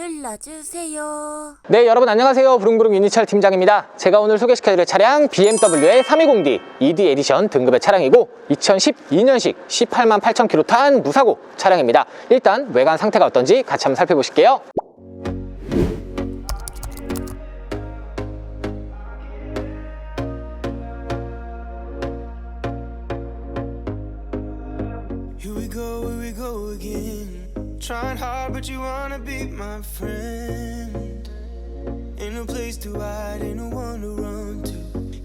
눌러주세요. 네 여러분 안녕하세요 부릉부릉 유니철 팀장입니다 제가 오늘 소개시켜드릴 차량 BMW의 320D ED 에디션 등급의 차량이고 2012년식 18만 8천 킬로 탄 무사고 차량입니다 일단 외관 상태가 어떤지 같이 한번 살펴보실게요 Here we go, here we go again. Trying hard, but you wanna be my friend. Ain't no place to hide, ain't no one to run to.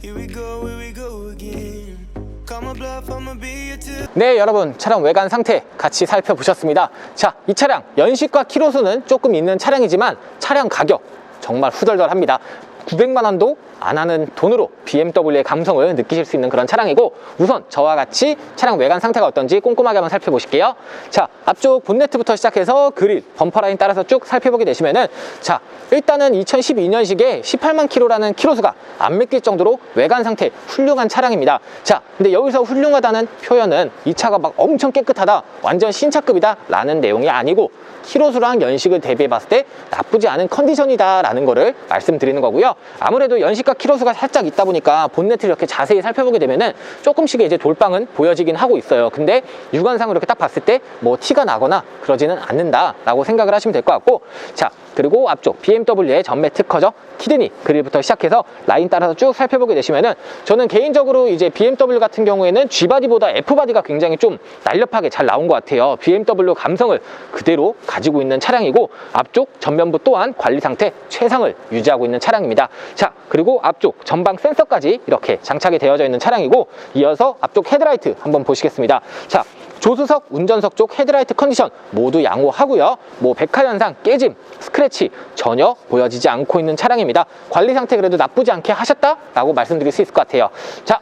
Here we go, here we go again. Call my bluff, I'ma be your tip. 네 여러분 차량 외관 상태 같이 살펴보셨습니다 자 이 차량 연식과 키로수는 조금 있는 차량이지만 차량 가격 정말 후덜덜합니다 900만 원도 안 하는 돈으로 BMW의 감성을 느끼실 수 있는 그런 차량이고 우선 저와 같이 차량 외관 상태가 어떤지 꼼꼼하게 한번 살펴보실게요. 자 앞쪽 본네트부터 시작해서 그릴 범퍼 라인 따라서 쭉 살펴보게 되시면은 자 일단은 2012년식에 18만 킬로라는 키로수가 안 믿길 정도로 외관 상태 훌륭한 차량입니다. 자 근데 여기서 훌륭하다는 표현은 이 차가 막 엄청 깨끗하다 완전 신차급이다 라는 내용이 아니고 키로수랑 연식을 대비해 봤을 때 나쁘지 않은 컨디션이다 라는 거를 말씀드리는 거고요 아무래도 연식과 키로수가 살짝 있다 보니까 본네트를 이렇게 자세히 살펴보게 되면은 조금씩의 이제 돌방은 보여지긴 하고 있어요. 근데 육안상으로 이렇게 딱 봤을 때 뭐 티가 나거나 그러지는 않는다 라고 생각을 하시면 될 것 같고 자 그리고 앞쪽 BMW의 전매 특허죠. 키드니 그릴부터 시작해서 라인 따라서 쭉 살펴보게 되시면은 저는 개인적으로 이제 BMW 같은 경우에는 G바디보다 F바디가 굉장히 좀 날렵하게 잘 나온 것 같아요. BMW 감성을 그대로 가지고 있는 차량이고 앞쪽 전면부 또한 관리 상태 최상을 유지하고 있는 차량입니다. 자 그리고 앞쪽 전방 센서까지 이렇게 장착이 되어져 있는 차량이고 이어서 앞쪽 헤드라이트 한번 보시겠습니다. 자 조수석, 운전석 쪽 헤드라이트 컨디션 모두 양호하고요. 뭐 백화 현상, 깨짐, 스크래치 전혀 보여지지 않고 있는 차량입니다. 관리 상태 그래도 나쁘지 않게 하셨다라고 말씀드릴 수 있을 것 같아요. 자,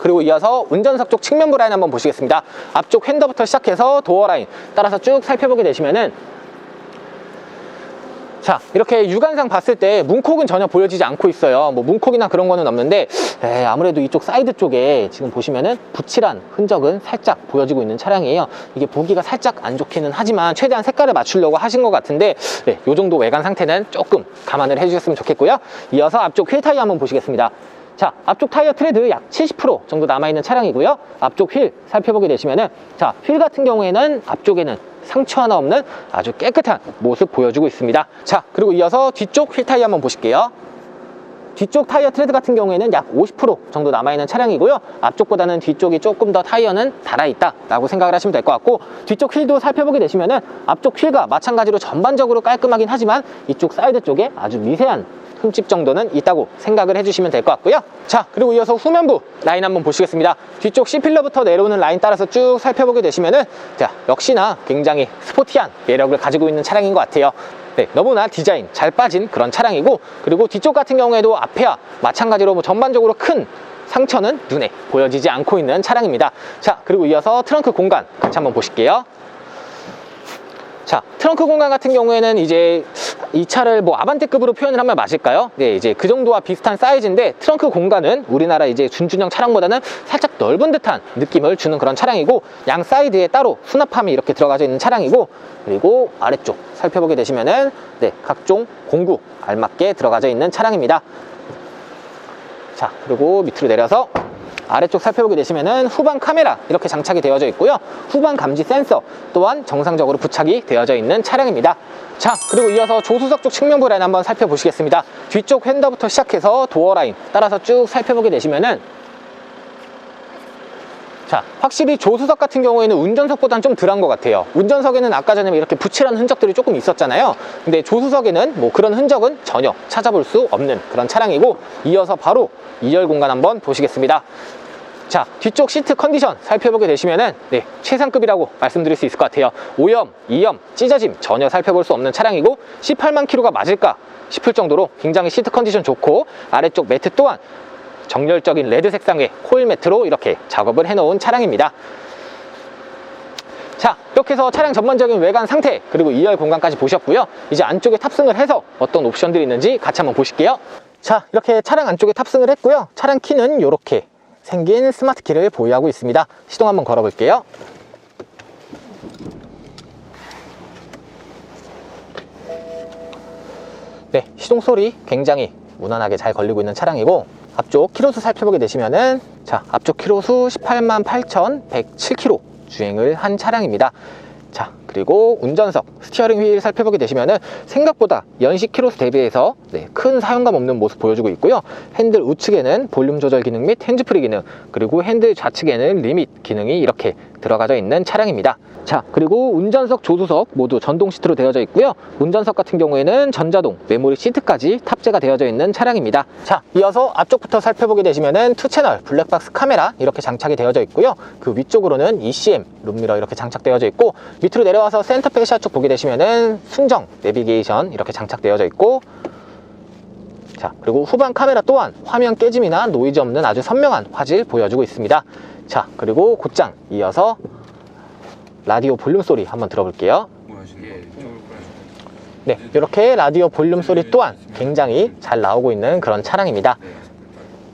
그리고 이어서 운전석 쪽 측면부 라인 한번 보시겠습니다. 앞쪽 핸더부터 시작해서 도어 라인 따라서 쭉 살펴보게 되시면은 자 이렇게 육안상 봤을 때 문콕은 전혀 보여지지 않고 있어요. 뭐 문콕이나 그런 거는 없는데 에, 아무래도 이쪽 사이드 쪽에 지금 보시면은 붙칠한 흔적은 살짝 보여지고 있는 차량이에요. 이게 보기가 살짝 안 좋기는 하지만 최대한 색깔을 맞추려고 하신 것 같은데 네, 요 정도 외관 상태는 조금 감안을 해주셨으면 좋겠고요. 이어서 앞쪽 휠 타이어 한번 보시겠습니다. 자 앞쪽 타이어 트레드 약 70% 정도 남아있는 차량이고요. 앞쪽 휠 살펴보게 되시면은 자휠 같은 경우에는 앞쪽에는 상처 하나 없는 아주 깨끗한 모습 보여주고 있습니다. 자 그리고 이어서 뒤쪽 휠 타이어 한번 보실게요. 뒤쪽 타이어 트레드 같은 경우에는 약 50% 정도 남아있는 차량이고요. 앞쪽보다는 뒤쪽이 조금 더 타이어는 달아있다 라고 생각을 하시면 될 것 같고 뒤쪽 휠도 살펴보게 되시면 은 앞쪽 휠과 마찬가지로 전반적으로 깔끔하긴 하지만 이쪽 사이드 쪽에 아주 미세한 흠집 정도는 있다고 생각을 해주시면 될 것 같고요. 자 그리고 이어서 후면부 라인 한번 보시겠습니다. 뒤쪽 C필러부터 내려오는 라인 따라서 쭉 살펴보게 되시면은 자 역시나 굉장히 스포티한 매력을 가지고 있는 차량인 것 같아요. 네, 너무나 디자인 잘 빠진 그런 차량이고 그리고 뒤쪽 같은 경우에도 앞에와 마찬가지로 뭐 전반적으로 큰 상처는 눈에 보여지지 않고 있는 차량입니다. 자 그리고 이어서 트렁크 공간 같이 한번 보실게요 자, 트렁크 공간 같은 경우에는 이제 이 차를 뭐 아반떼급으로 표현을 하면 맞을까요? 네, 이제 그 정도와 비슷한 사이즈인데 트렁크 공간은 우리나라 이제 준준형 차량보다는 살짝 넓은 듯한 느낌을 주는 그런 차량이고 양 사이드에 따로 수납함이 이렇게 들어가져 있는 차량이고 그리고 아래쪽 살펴보게 되시면은 네, 각종 공구 알맞게 들어가져 있는 차량입니다. 자, 그리고 밑으로 내려서 아래쪽 살펴보게 되시면은 후방 카메라 이렇게 장착이 되어져 있고요. 후방 감지 센서 또한 정상적으로 부착이 되어져 있는 차량입니다. 자, 그리고 이어서 조수석 쪽 측면부 라인 한번 살펴보시겠습니다. 뒤쪽 핸더부터 시작해서 도어 라인 따라서 쭉 살펴보게 되시면은 자, 확실히 조수석 같은 경우에는 운전석보다는 좀 덜한 것 같아요. 운전석에는 아까 전에 이렇게 붙이라는 흔적들이 조금 있었잖아요. 근데 조수석에는 뭐 그런 흔적은 전혀 찾아볼 수 없는 그런 차량이고 이어서 바로 2열 공간 한번 보시겠습니다. 자, 뒤쪽 시트 컨디션 살펴보게 되시면은 네, 최상급이라고 말씀드릴 수 있을 것 같아요. 오염, 이염, 찢어짐 전혀 살펴볼 수 없는 차량이고 18만 킬로가 맞을까 싶을 정도로 굉장히 시트 컨디션 좋고 아래쪽 매트 또한 정열적인 레드 색상의 코일 매트로 이렇게 작업을 해놓은 차량입니다. 자 이렇게 해서 차량 전반적인 외관 상태 그리고 2열 공간까지 보셨고요. 이제 안쪽에 탑승을 해서 어떤 옵션들이 있는지 같이 한번 보실게요. 자 이렇게 차량 안쪽에 탑승을 했고요. 차량 키는 이렇게 생긴 스마트 키를 보유하고 있습니다. 시동 한번 걸어 볼게요. 네, 시동 소리 굉장히 무난하게 잘 걸리고 있는 차량이고 앞쪽 키로수 살펴보게 되시면은 자 앞쪽 키로수 18만 8,107km 주행을 한 차량입니다. 자 그리고 운전석 스티어링 휠 살펴보게 되시면은 생각보다 연식 키로수 대비해서 네, 큰 사용감 없는 모습 보여주고 있고요. 핸들 우측에는 볼륨 조절 기능 및 핸즈프리 기능 그리고 핸들 좌측에는 리밋 기능이 이렇게 들어가져 있는 차량입니다. 자 그리고 운전석 조수석 모두 전동 시트로 되어져 있고요. 운전석 같은 경우에는 전자동 메모리 시트까지 탑재가 되어져 있는 차량입니다. 자 이어서 앞쪽부터 살펴보게 되시면은 투 채널 블랙박스 카메라 이렇게 장착이 되어져 있고요. 그 위쪽으로는 ECM 룸미러 이렇게 장착되어져 있고 밑으로 내려와서 샷쪽 보게 되시면은 순정 내비게이션 이렇게 장착되어져 있고 자 그리고 후방 카메라 또한 화면 깨짐이나 노이즈 없는 아주 선명한 화질 보여주고 있습니다. 자 그리고 곧장 이어서 라디오 볼륨 소리 한번 들어볼게요. 네, 이렇게 라디오 볼륨 소리 또한 굉장히 잘 나오고 있는 그런 차량입니다. 네.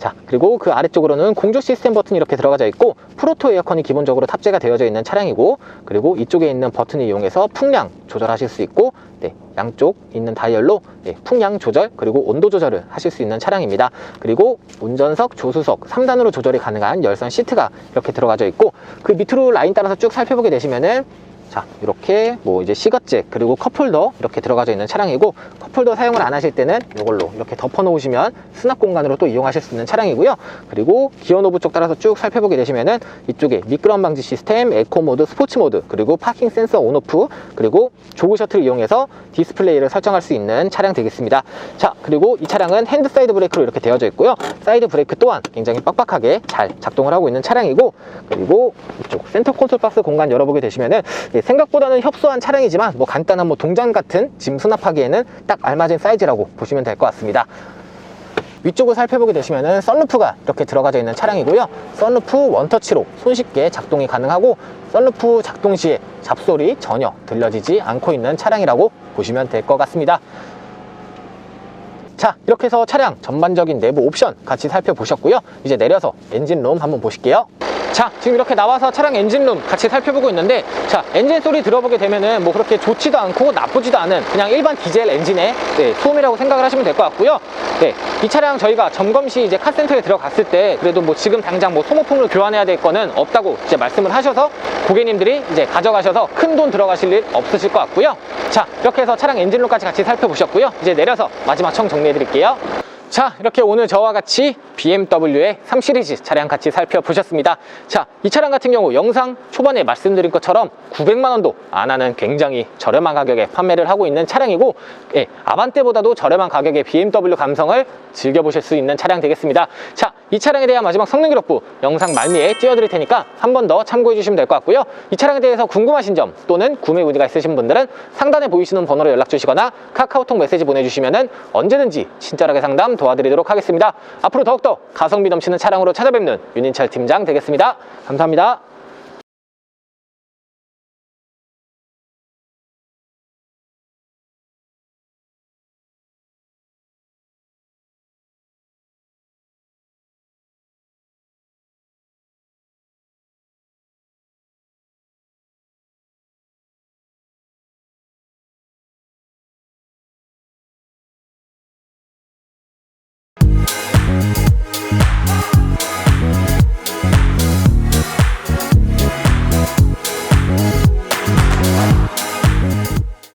자, 그리고 그 아래쪽으로는 공조 시스템 버튼이 이렇게 들어가져 있고 프로토 에어컨이 기본적으로 탑재가 되어져 있는 차량이고 그리고 이쪽에 있는 버튼을 이용해서 풍량 조절하실 수 있고 네, 양쪽 있는 다이얼로 네, 풍량 조절 그리고 온도 조절을 하실 수 있는 차량입니다. 그리고 운전석, 조수석 3단으로 조절이 가능한 열선 시트가 이렇게 들어가져 있고 그 밑으로 라인 따라서 쭉 살펴보게 되시면은 자 이렇게 뭐 이제 시거잭 그리고 컵홀더 이렇게 들어가져 있는 차량이고 컵홀더 사용을 안 하실 때는 이걸로 이렇게 덮어 놓으시면 수납 공간으로 또 이용하실 수 있는 차량이고요. 그리고 기어 노브 쪽 따라서 쭉 살펴보게 되시면은 이쪽에 미끄럼 방지 시스템 에코 모드 스포츠 모드 그리고 파킹 센서 온오프 그리고 조그 셔틀을 이용해서 디스플레이를 설정할 수 있는 차량 되겠습니다. 자 그리고 이 차량은 핸드 사이드 브레이크로 이렇게 되어져 있고요. 사이드 브레이크 또한 굉장히 빡빡하게 잘 작동을 하고 있는 차량이고 그리고 이쪽 센터 콘솔 박스 공간 열어보게 되시면은 예, 생각보다는 협소한 차량이지만 뭐 간단한 뭐 동전 같은 짐 수납하기에는 딱 알맞은 사이즈라고 보시면 될 것 같습니다. 위쪽을 살펴보게 되시면은 썬루프가 이렇게 들어가져 있는 차량이고요. 썬루프 원터치로 손쉽게 작동이 가능하고 썬루프 작동 시에 잡소리 전혀 들려지지 않고 있는 차량이라고 보시면 될 것 같습니다. 자 이렇게 해서 차량 전반적인 내부 옵션 같이 살펴보셨고요 이제 내려서 엔진룸 한번 보실게요 자 지금 이렇게 나와서 차량 엔진룸 같이 살펴보고 있는데 자 엔진 소리 들어보게 되면은 뭐 그렇게 좋지도 않고 나쁘지도 않은 그냥 일반 디젤 엔진의 네, 소음이라고 생각을 하시면 될 것 같고요. 네, 이 차량 저희가 점검 시 이제 카센터에 들어갔을 때 그래도 뭐 지금 당장 뭐 소모품을 교환해야 될 거는 없다고 이제 말씀을 하셔서 고객님들이 이제 가져가셔서 큰 돈 들어가실 일 없으실 것 같고요. 자 이렇게 해서 차량 엔진룸까지 같이 살펴보셨고요. 이제 내려서 마지막 청 정리해 드릴게요 자 이렇게 오늘 저와 같이 BMW의 3 시리즈 차량 같이 살펴보셨습니다. 자 이 차량 같은 경우 영상 초반에 말씀드린 것처럼 900만원도 안 하는 굉장히 저렴한 가격에 판매를 하고 있는 차량이고 예, 아반떼보다도 저렴한 가격의 BMW 감성을 즐겨보실 수 있는 차량 되겠습니다. 자 이 차량에 대한 마지막 성능 기록부 영상 말미에 띄워드릴 테니까 한 번 더 참고해 주시면 될 것 같고요. 이 차량에 대해서 궁금하신 점 또는 구매 문의가 있으신 분들은 상단에 보이시는 번호로 연락 주시거나 카카오톡 메시지 보내주시면 언제든지 친절하게 상담 도와드리도록 하겠습니다. 앞으로 더욱더 가성비 넘치는 차량으로 찾아뵙는 윤인철 팀장 되겠습니다. 감사합니다